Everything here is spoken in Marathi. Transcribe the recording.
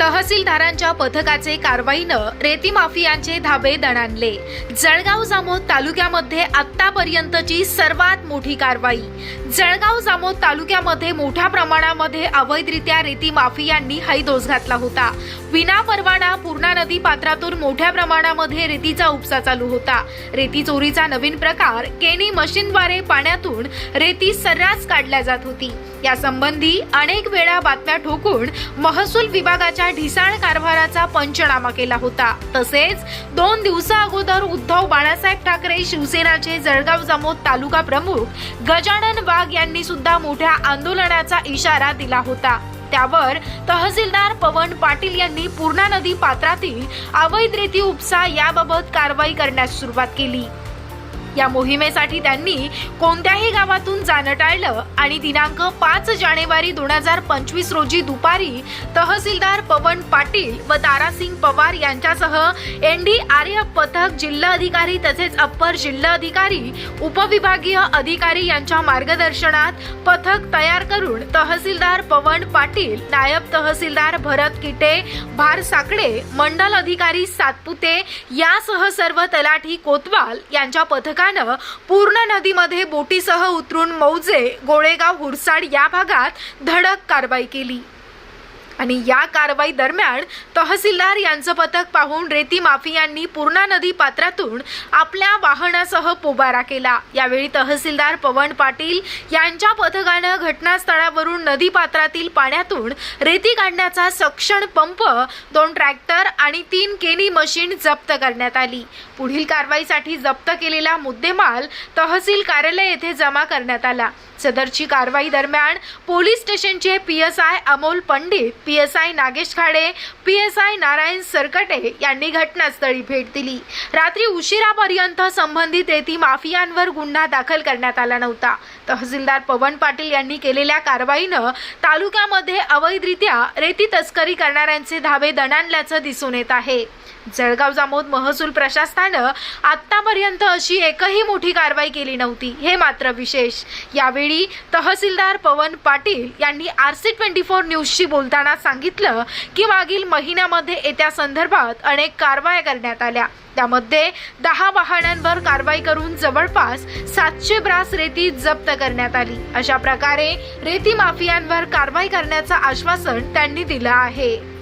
तहसीलदारांच्या पथकाचे कारवाईनं रेती माफियांचे धाबे दणाणले. जळगाव जामोद तालुक्यामध्ये आतापर्यंतची सर्वात मोठी कारवाई. जळगाव जामोद तालुक्यामध्ये मोठ्या प्रमाणामध्ये अवैधरित्या रेती माफियांनी हैदोस घातला होता. विना परवाना पूर्णा नदी पात्रातून मोठ्या प्रमाणामध्ये रेतीचा उपसा चालू होता. रेती चोरीचा नवीन प्रकार केनी मशीनद्वारे पाण्यातून रेती सर्रास काढल्या जात होती. यासंबंधी अनेक वेळा बातम्या ठोकून महसूल विभागाच्या ढिसाळ कारभाराचा पंचनामा केला होता. तसेच दोन दिवसा अगोदर उद्धव बाळासाहेब ठाकरे शिवसेनाचे जळगाव जामोद तालुका प्रमुख गजानन वाघ यांनी सुद्धा मोठ्या आंदोलनाचा इशारा दिला होता. त्यावर तहसीलदार पवन पाटील यांनी पूर्णा नदी पात्रातील अवैध रेती उपसा याबाबत कारवाई करण्यास सुरुवात केली. या मोहिमेसाठी त्यांनी कोणत्याही गावातून जाणं टाळलं आणि दिनांक पाच जानेवारी दोन हजार पंचवीस रोजी दुपारी तहसीलदार पवन पाटील व तारासिंग पवार यांच्यासह एनडीआरएफ पथक जिल्हा अधिकारी तसेच अप्पर जिल्हा अधिकारी उपविभागीय अधिकारी यांच्या मार्गदर्शनात पथक तयार करून तहसीलदार पवन पाटील नायब तहसीलदार भरत किटे भार साकडे मंडल अधिकारी सातपुते यासह सर्व तलाठी कोतवाल यांच्या पथकानं पूर्ण नदीमध्ये बोटीसह उतरून मौजे गोळेगाव हुरसाड या भागात धडक कारवाई केली. आणि या कारवाई दरम्यान तहसीलदार यांचं पथक पाहून रेती माफियांनी पूर्णा नदी पात्रातून आपल्या वाहनासह पोबारा केला. यावेळी तहसीलदार पवन पाटील यांच्या पथकानं घटनास्थळावरून नदी पात्रातील पाण्यातून रेती काढण्याचा सक्षण पंप दोन ट्रॅक्टर आणि तीन केनी मशीन जप्त करण्यात आली. पुढील कारवाईसाठी जप्त केलेला मुद्देमाल तहसील कार्यालय येथे जमा करण्यात आला. सदरची कारवाई दरम्यान पोलीस स्टेशनचे P S I Amol Pandit P S I Nagesh Khade P S I Narayan Sarkate यांनी घटनास्थळी भेट दिली. रात्री उशिरापर्यंत संबंधित रेती माफियांवर गुन्हा दाखल करण्यात आला नव्हता. तहसीलदार पवन पाटील यांनी केलेल्या कारवाईनं तालुक्यामध्ये अवैधरित्या रेती तस्करी करणाऱ्यांचे धावे दणाणल्याचं दिसून येत आहे. जळगाव जामोद महसूल प्रशासनानं आतापर्यंत अशी एकही मोठी कारवाई केली नव्हती. हे मात्र विशेष. यावेळी तहसीलदार पवन पाटील यांनी आर सी ट्वेंटी फोर न्यूजशी बोलताना सांगितलं की मागील महिन्यामध्ये येत्या संदर्भात अनेक कारवाया करण्यात आल्या. त्यामध्ये दहा वाहनांवर कारवाई करून जवळपास सातशे ब्रास रेती जप्त करण्यात आली. अशा प्रकारे रेती माफियांवर कारवाई करण्याचं आश्वासन त्यांनी दिलं आहे.